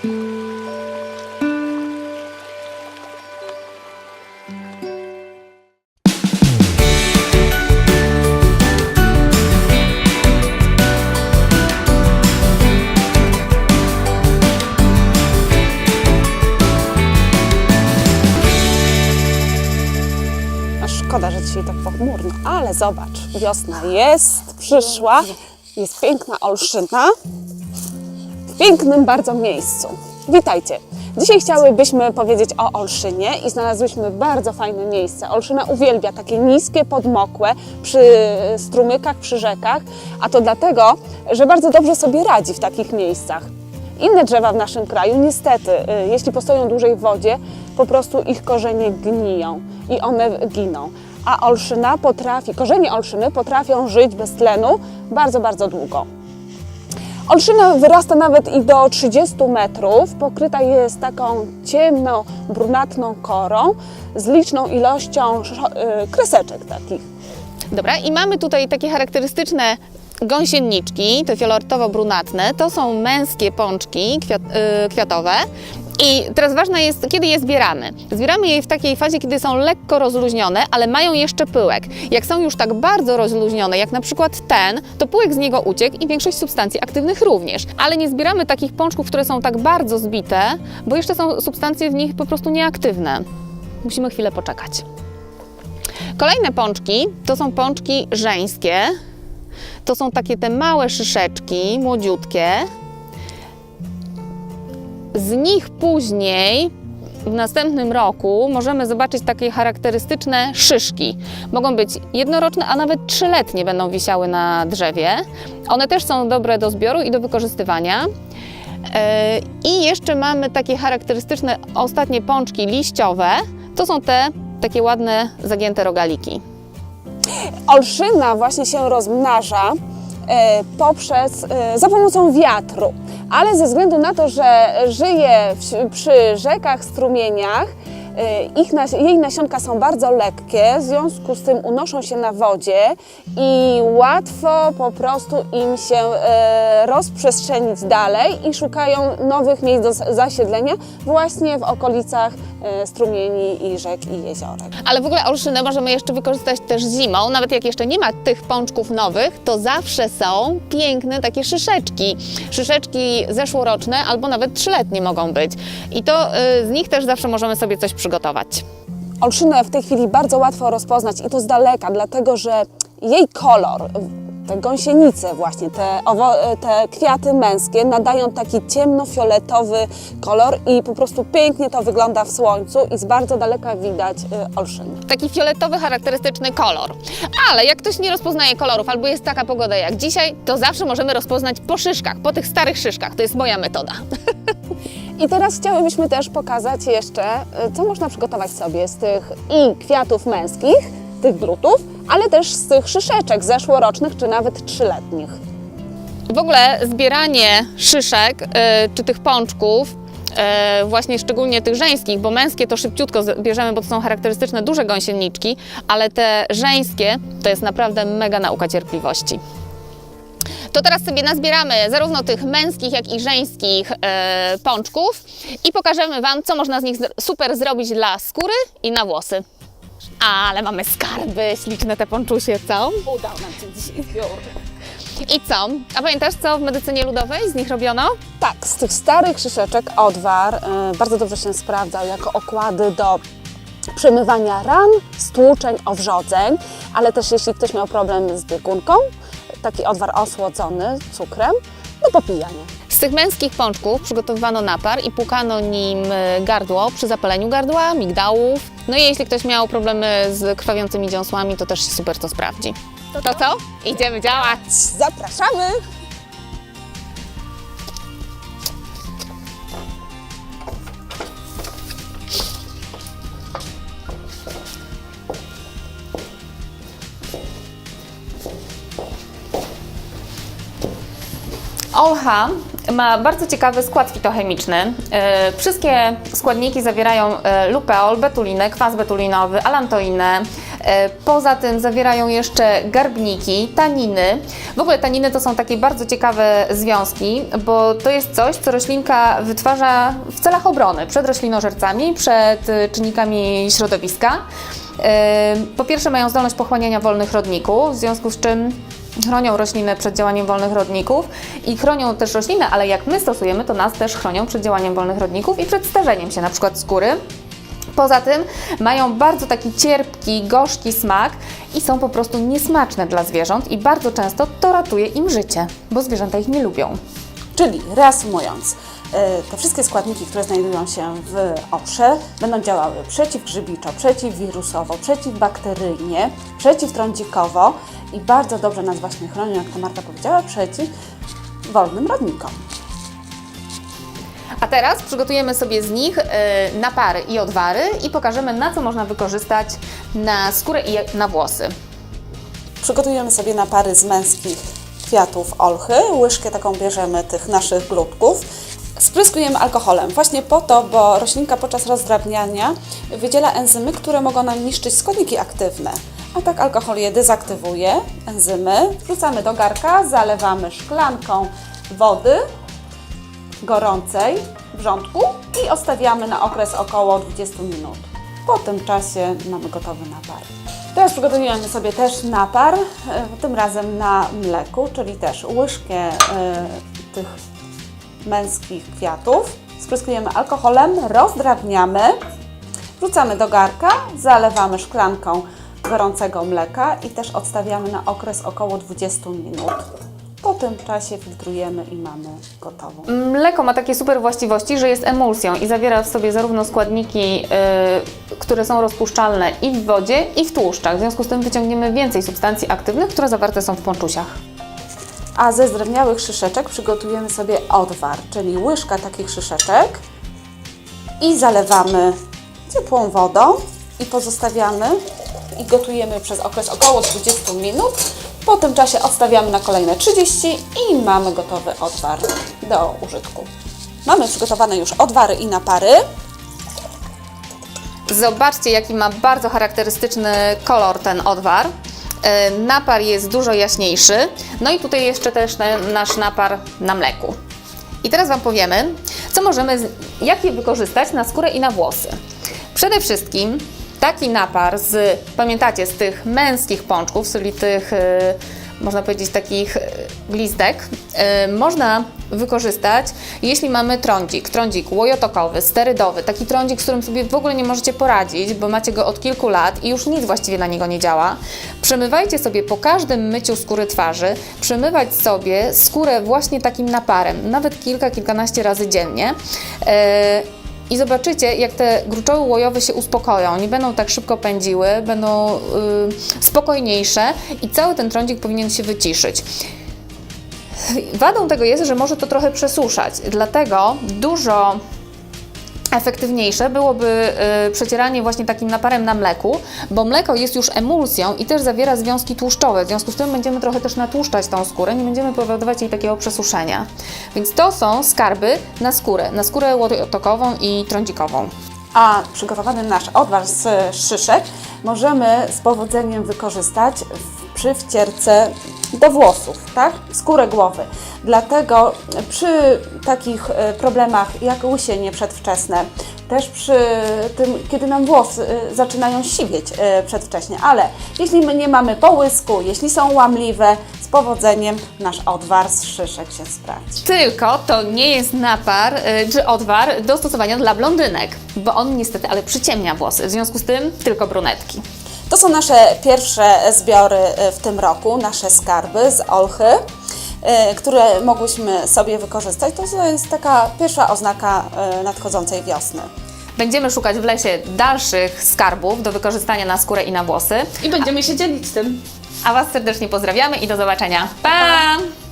A szkoda, że dzisiaj tak pochmurno, ale zobacz, wiosna jest, przyszła, jest piękna olszyna pięknym bardzo miejscu. Witajcie. Dzisiaj chciałybyśmy powiedzieć o Olszynie i znalazłyśmy bardzo fajne miejsce. Olszyna uwielbia takie niskie, podmokłe przy strumykach, przy rzekach, a to dlatego, że bardzo dobrze sobie radzi w takich miejscach. Inne drzewa w naszym kraju, niestety, y, jeśli postoją dłużej w wodzie, po prostu ich korzenie gniją i one giną. A olszyna potrafi, korzenie olszyny potrafią żyć bez tlenu bardzo, bardzo długo. Olszyna wyrasta nawet i do 30 metrów, pokryta jest taką ciemną, brunatną korą z liczną ilością y, kreseczek takich. Dobra, i mamy tutaj takie charakterystyczne gąsienniczki, te fioletowo-brunatne. To są męskie pączki kwiat, y, kwiatowe. I teraz ważne jest, kiedy je zbieramy. Zbieramy je w takiej fazie, kiedy są lekko rozluźnione, ale mają jeszcze pyłek. Jak są już tak bardzo rozluźnione, jak na przykład ten, to pyłek z niego uciekł i większość substancji aktywnych również. Ale nie zbieramy takich pączków, które są tak bardzo zbite, bo jeszcze są substancje w nich po prostu nieaktywne. Musimy chwilę poczekać. Kolejne pączki to są pączki żeńskie. To są takie te małe szyszeczki, młodziutkie. Z nich później w następnym roku możemy zobaczyć takie charakterystyczne szyszki. Mogą być jednoroczne, a nawet trzyletnie będą wisiały na drzewie. One też są dobre do zbioru i do wykorzystywania. E, I jeszcze mamy takie charakterystyczne ostatnie pączki liściowe. To są te takie ładne, zagięte rogaliki. Olszyna właśnie się rozmnaża e, poprzez, e, za pomocą wiatru, ale ze względu na to, że żyje w, przy rzekach, strumieniach, ich nas, jej nasionka są bardzo lekkie, w związku z tym unoszą się na wodzie i łatwo po prostu im się e, rozprzestrzenić dalej i szukają nowych miejsc do zasiedlenia właśnie w okolicach e, strumieni i rzek i jeziorek. Ale w ogóle olszynę możemy jeszcze wykorzystać też zimą. Nawet jak jeszcze nie ma tych pączków nowych, to zawsze są piękne takie szyszeczki. Szyszeczki zeszłoroczne albo nawet trzyletnie mogą być. I to z nich też zawsze możemy sobie coś przygotować. Olszynę w tej chwili bardzo łatwo rozpoznać i to z daleka, dlatego że jej kolor, te gąsienice właśnie, te, te kwiaty męskie nadają taki ciemnofioletowy kolor i po prostu pięknie to wygląda w słońcu i z bardzo daleka widać y, olszynę. Taki fioletowy, charakterystyczny kolor. Ale jak ktoś nie rozpoznaje kolorów albo jest taka pogoda jak dzisiaj, to zawsze możemy rozpoznać po szyszkach, po tych starych szyszkach. To jest moja metoda. I teraz chciałybyśmy też pokazać jeszcze, y, co można przygotować sobie z tych i kwiatów męskich, tych glutów, ale też z tych szyszeczek zeszłorocznych czy nawet trzyletnich. W ogóle zbieranie szyszek y, czy tych pączków, y, właśnie szczególnie tych żeńskich, bo męskie to szybciutko bierzemy, bo to są charakterystyczne duże gąsieniczki, ale te żeńskie to jest naprawdę mega nauka cierpliwości. To teraz sobie nazbieramy zarówno tych męskich, jak i żeńskich e, pączków i pokażemy Wam, co można z nich super zrobić dla skóry i na włosy. Ale mamy skarby, śliczne te pączusie, co? Udał nam się dzisiaj zbiór. I co? A pamiętasz, co w medycynie ludowej z nich robiono? Tak, z tych starych szyszeczek odwar y, bardzo dobrze się sprawdzał jako okłady do przemywania ran, stłuczeń, owrzodzeń, ale też jeśli ktoś miał problem z biegunką, taki odwar osłodzony cukrem do popijania. Z tych męskich pączków przygotowywano napar i płukano nim e, gardło przy zapaleniu gardła, migdałów. No i jeśli ktoś miał problemy z krwawiącymi dziąsłami, to też się super to sprawdzi. To, to co? Idziemy działać! Zapraszamy! Olcha ma bardzo ciekawy skład fitochemiczny. E, Wszystkie składniki zawierają e, lupeol, betulinę, kwas betulinowy, alantoinę, E, Poza tym zawierają jeszcze garbniki, taniny. W ogóle taniny to są takie bardzo ciekawe związki, bo to jest coś, co roślinka wytwarza w celach obrony przed roślinożercami, przed czynnikami środowiska. Po pierwsze mają zdolność pochłaniania wolnych rodników, w związku z czym chronią rośliny przed działaniem wolnych rodników i chronią też rośliny, ale jak my stosujemy, to nas też chronią przed działaniem wolnych rodników i przed starzeniem się na przykład skóry. Poza tym mają bardzo taki cierpki, gorzki smak i są po prostu niesmaczne dla zwierząt i bardzo często to ratuje im życie, bo zwierzęta ich nie lubią. Czyli reasumując, te wszystkie składniki, które znajdują się w oprze, będą działały przeciwgrzybiczo, przeciwwirusowo, przeciwbakteryjnie, przeciwtrądzikowo i bardzo dobrze nas właśnie chronią, jak to Marta powiedziała, przeciw wolnym rodnikom. A teraz przygotujemy sobie z nich e, napary i odwary i pokażemy na co można wykorzystać na skórę i na włosy. Przygotujemy sobie napary z męskich kwiatów olchy. Łyżkę taką bierzemy tych naszych grudków. Spryskujemy alkoholem właśnie po to, bo roślinka podczas rozdrabniania wydziela enzymy, które mogą nam niszczyć składniki aktywne. A tak alkohol je dezaktywuje, enzymy. Wrzucamy do garka, zalewamy szklanką wody gorącej w rządku i odstawiamy na okres około 20 minut. Po tym czasie mamy gotowy napar. Teraz przygotujemy sobie też napar, e, tym razem na mleku, czyli też łyżkę e, tych męskich kwiatów. Spryskujemy alkoholem, rozdrabniamy, wrzucamy do garka, zalewamy szklanką gorącego mleka i też odstawiamy na okres około 20 minut. Po tym czasie filtrujemy i mamy gotową. Mleko ma takie super właściwości, że jest emulsją i zawiera w sobie zarówno składniki, y, które są rozpuszczalne i w wodzie, i w tłuszczach. W związku z tym wyciągniemy więcej substancji aktywnych, które zawarte są w ponczusiach. A ze zdrewniałych szyszeczek przygotujemy sobie odwar, czyli łyżka takich szyszeczek i zalewamy ciepłą wodą i pozostawiamy i gotujemy przez okres około 20 minut. Po tym czasie odstawiamy na kolejne 30 i mamy gotowy odwar do użytku. Mamy przygotowane już odwary i napary. Zobaczcie, jaki ma bardzo charakterystyczny kolor ten odwar. Y, Napar jest dużo jaśniejszy. No i tutaj jeszcze też na- nasz napar na mleku. I teraz Wam powiemy, co możemy, jak je wykorzystać na skórę i na włosy. Przede wszystkim taki napar z, pamiętacie, z tych męskich pączków, czyli tych, y, można powiedzieć, takich glistek, y, można wykorzystać, jeśli mamy trądzik, trądzik łojotokowy, sterydowy, taki trądzik, z którym sobie w ogóle nie możecie poradzić, bo macie go od kilku lat i już nic właściwie na niego nie działa. Przemywajcie sobie po każdym myciu skóry twarzy, przemywać sobie skórę właśnie takim naparem, nawet kilka, kilkanaście razy dziennie. E, i zobaczycie, jak te gruczoły łojowe się uspokoją. Nie będą tak szybko pędziły, będą y, spokojniejsze i cały ten trądzik powinien się wyciszyć. Wadą tego jest, że może to trochę przesuszać, dlatego dużo efektywniejsze byłoby y, przecieranie właśnie takim naparem na mleku, bo mleko jest już emulsją i też zawiera związki tłuszczowe, w związku z tym będziemy trochę też natłuszczać tą skórę, nie będziemy powodować jej takiego przesuszenia. Więc to są skarby na skórę, na skórę łotokową i trądzikową. A przygotowany nasz odwar z szyszek możemy z powodzeniem wykorzystać w, przy wcierce do włosów, tak? Skórę głowy. Dlatego przy takich e, problemach jak łysienie przedwczesne, też przy tym, kiedy nam włosy e, zaczynają siwieć e, przedwcześnie, ale jeśli my nie mamy połysku, jeśli są łamliwe, z powodzeniem nasz odwar z szyszek się sprawdzi. Tylko to nie jest napar czy odwar do stosowania dla blondynek, bo on niestety ale przyciemnia włosy, w związku z tym tylko brunetki. To są nasze pierwsze zbiory e, w tym roku, nasze skarby z Olchy, e, które mogłyśmy sobie wykorzystać. To jest taka pierwsza oznaka e, nadchodzącej wiosny. Będziemy szukać w lesie dalszych skarbów do wykorzystania na skórę i na włosy. I będziemy się dzielić tym. A Was serdecznie pozdrawiamy i do zobaczenia. Pa!